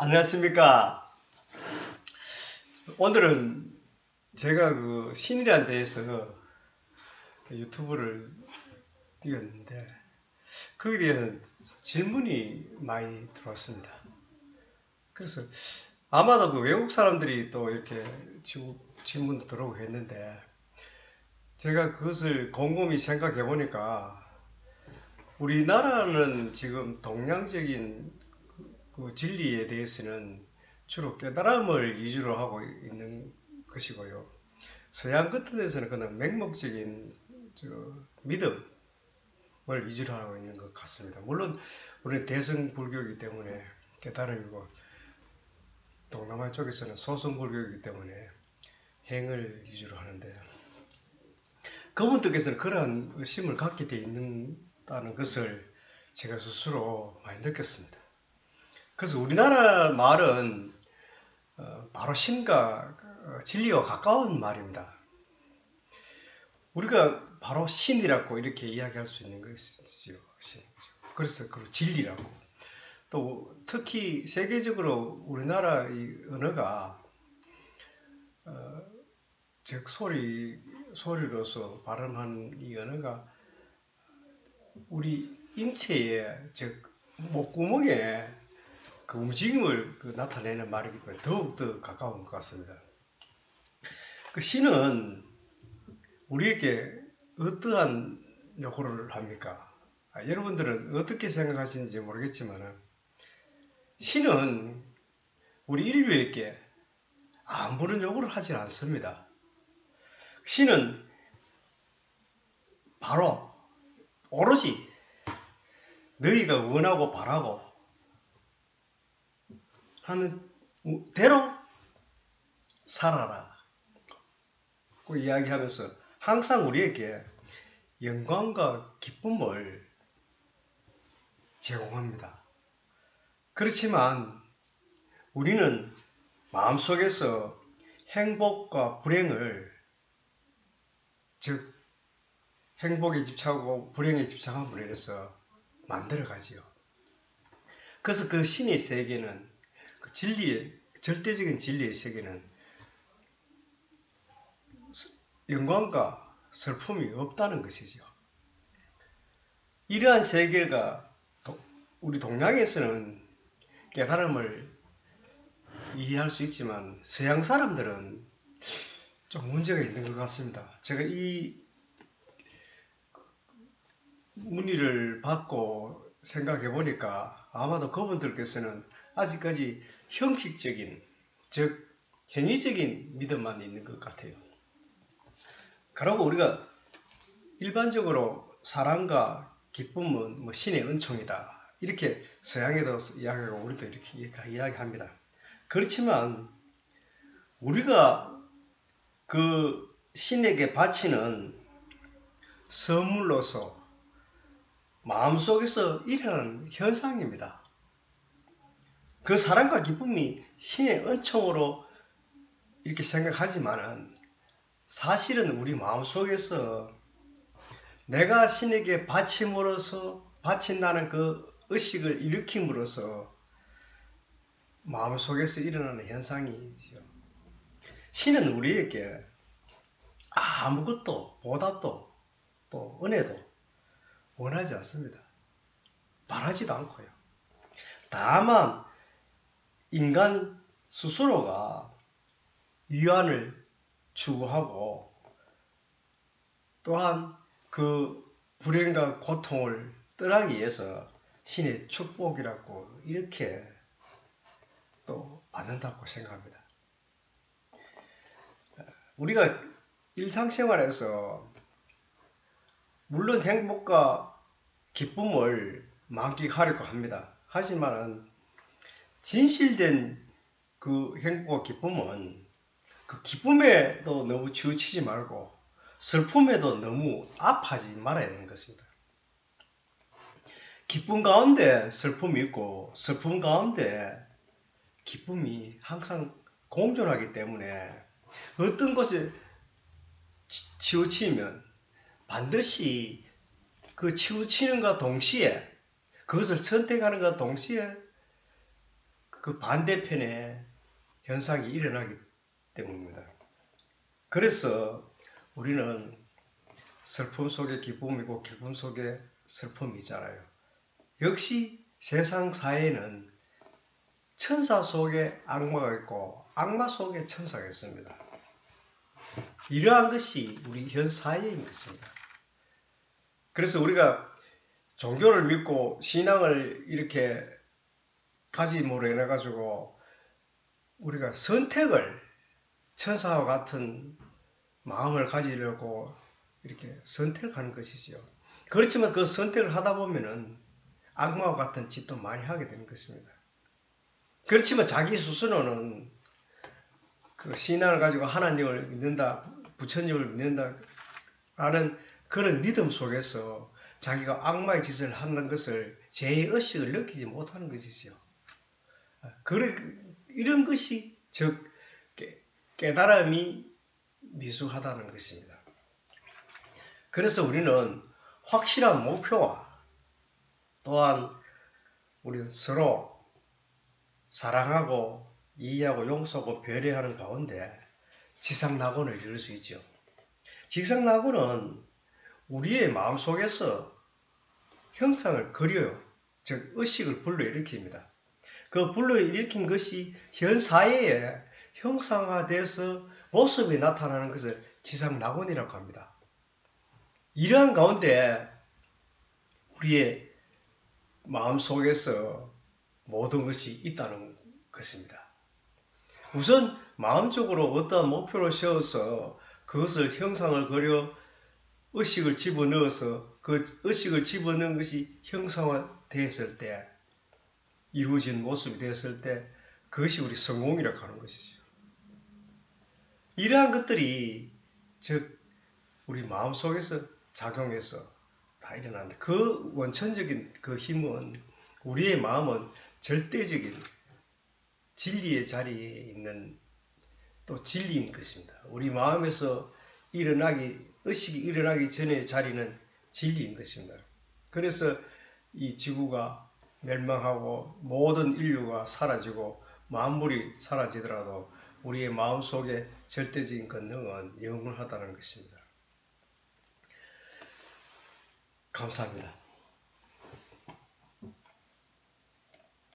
안녕하십니까. 오늘은 제가 그 신이란 데에서 유튜브를 띄웠는데 거기에 대한 질문이 많이 들어왔습니다. 그래서 아마도 그 외국 사람들이 또 이렇게 지- 질문도 들어오고 했는데 제가 그것을 곰곰이 생각해 보니까 우리나라는 지금 동양적인 그- 그 진리에 대해서는 주로 깨달음을 위주로 하고 있는 것이고요. 서양 같은 데서는 그냥 맹목적인 저 믿음을 위주로 하고 있는 것 같습니다. 물론 우리는 대승 불교이기 때문에 깨달음이고 동남아 쪽에서는 소승 불교이기 때문에 행을 위주로 하는데 그분들께서는 그러한 의심을 갖게 돼 있다는 것을 제가 스스로 많이 느꼈습니다. 그래서 우리나라 말은 어, 바로 신과 어, 진리와 가까운 말입니다. 우리가 바로 신이라고 이렇게 이야기할 수 있는 것이죠. 신. 그래서 그 진리라고. 또 특히 세계적으로 우리나라 이 언어가 어, 즉 소리 소리로서 발음한 이 언어가 우리 인체의 즉 목구멍에 그 움직임을 그 나타내는 말이기 때문에 더욱더 가까운 것 같습니다. 그 신은 우리에게 어떠한 요구를 합니까? 아, 여러분들은 어떻게 생각하시는지 모르겠지만 신은 우리 인류에게 아무런 요구를 하지 않습니다. 신은 바로 오로지 너희가 원하고 바라고 하는 대로 살아라. 그 이야기하면서 항상 우리에게 영광과 기쁨을 제공합니다. 그렇지만 우리는 마음속에서 행복과 불행을 즉 행복에 집착하고 불행에 집착함으로 인해서 만들어가지요. 그래서 그 신의 세계는 그 진리의 절대적인 진리의 세계는 영광과 슬픔이 없다는 것이죠. 이러한 세계가 도- 우리 동양에서는 깨달음을 이해할 수 있지만 서양 사람들은 좀 문제가 있는 것 같습니다. 제가 이 문의를 받고 생각해 보니까 아마도 그분들께서는 아직까지 형식적인 즉 행위적인 믿음만 있는 것 같아요. 그러고 우리가 일반적으로 사랑과 기쁨은 뭐 신의 은총이다. 이렇게 서양에도 이야기하고 우리도 이렇게 이야기합니다. 그렇지만 우리가 그 신에게 바치는 선물로서 마음속에서 일어나는 현상입니다. 그 사랑과 기쁨이 신의 은총으로 이렇게 생각하지만은 사실은 우리 마음속에서 내가 신에게 바침으로써 바친다는 그 의식을 일으킴으로써 마음속에서 일어나는 현상이지요. 신은 우리에게 아무것도 보답도 또 은혜도 원하지 않습니다. 바라지도 않고요. 다만 인간 스스로가 위안을 추구하고 또한 그 불행과 고통을 떠나기 위해서 신의 축복이라고 이렇게 또 받는다고 생각합니다. 우리가 일상생활에서 물론 행복과 기쁨을 만끽하려고 합니다. 하지만 진실된 그 행복과 기쁨은 그 기쁨에도 너무 치우치지 말고 슬픔에도 너무 아파하지 말아야 되는 것입니다. 기쁨 가운데 슬픔이 있고 슬픔 가운데 기쁨이 항상 공존하기 때문에 어떤 치- 치우치면 반드시 그 치우치는가 동시에 그것을 선택하는가 동시에 그그 반대편에 현상이 일어나기 때문입니다. 그래서 우리는 슬픔 속에 기쁨이고 기쁨 속에 슬픔이잖아요. 역시 세상 사회는 천사 속에 악마가 있고 악마 속에 천사가 있습니다. 이러한 것이 우리 현 사회인 것입니다. 그래서 우리가 종교를 믿고 신앙을 이렇게 가짐으로 인해 가지고 우리가 선택을 천사와 같은 마음을 가지려고 이렇게 선택하는 것이지요. 그렇지만 그 선택을 하다 보면은 악마와 같은 짓도 많이 하게 되는 것입니다. 그렇지만 자기 스스로는 그 신앙을 가지고 하나님을 믿는다, 부처님을 믿는다 라는 그런 믿음 속에서 자기가 악마의 짓을 하는 것을 죄의 의식을 느끼지 못하는 것이지요. 그래, 이런 것이 즉 깨- 깨달음이 미숙하다는 것입니다. 그래서 우리는 확실한 목표와 또한 우리 서로 사랑하고 이해하고 용서하고 배려하는 가운데 지상낙원을 이룰 수 있죠. 지상낙원은 우리의 마음속에서 형상을 그려요. 즉 의식을 불러일으킵니다. 그 불러일으킨 것이 현 사회에 형상화돼서 모습이 나타나는 것을 지상낙원이라고 합니다. 이러한 가운데 우리의 마음속에서 모든 것이 있다는 것입니다. 우선 마음적으로 어떠한 목표를 세워서 그것을 형상을 그려 의식을 집어넣어서 그 의식을 집어넣은 것이 형상화되었을 때 이루어진 모습이 되었을 때 그것이 우리 성공이라고 하는 것이죠. 이러한 것들이 즉 우리 마음속에서 작용해서 다 일어난다. 그 원천적인 그 힘은 우리의 마음은 절대적인 진리의 자리에 있는 또 진리인 것입니다. 우리 마음에서 일어나기 의식이 일어나기 전의 자리는 진리인 것입니다. 그래서 이 지구가 멸망하고 모든 인류가 사라지고 만물이 사라지더라도 우리의 마음 속에 절대적인 권능은 영원하다는 것입니다. 감사합니다.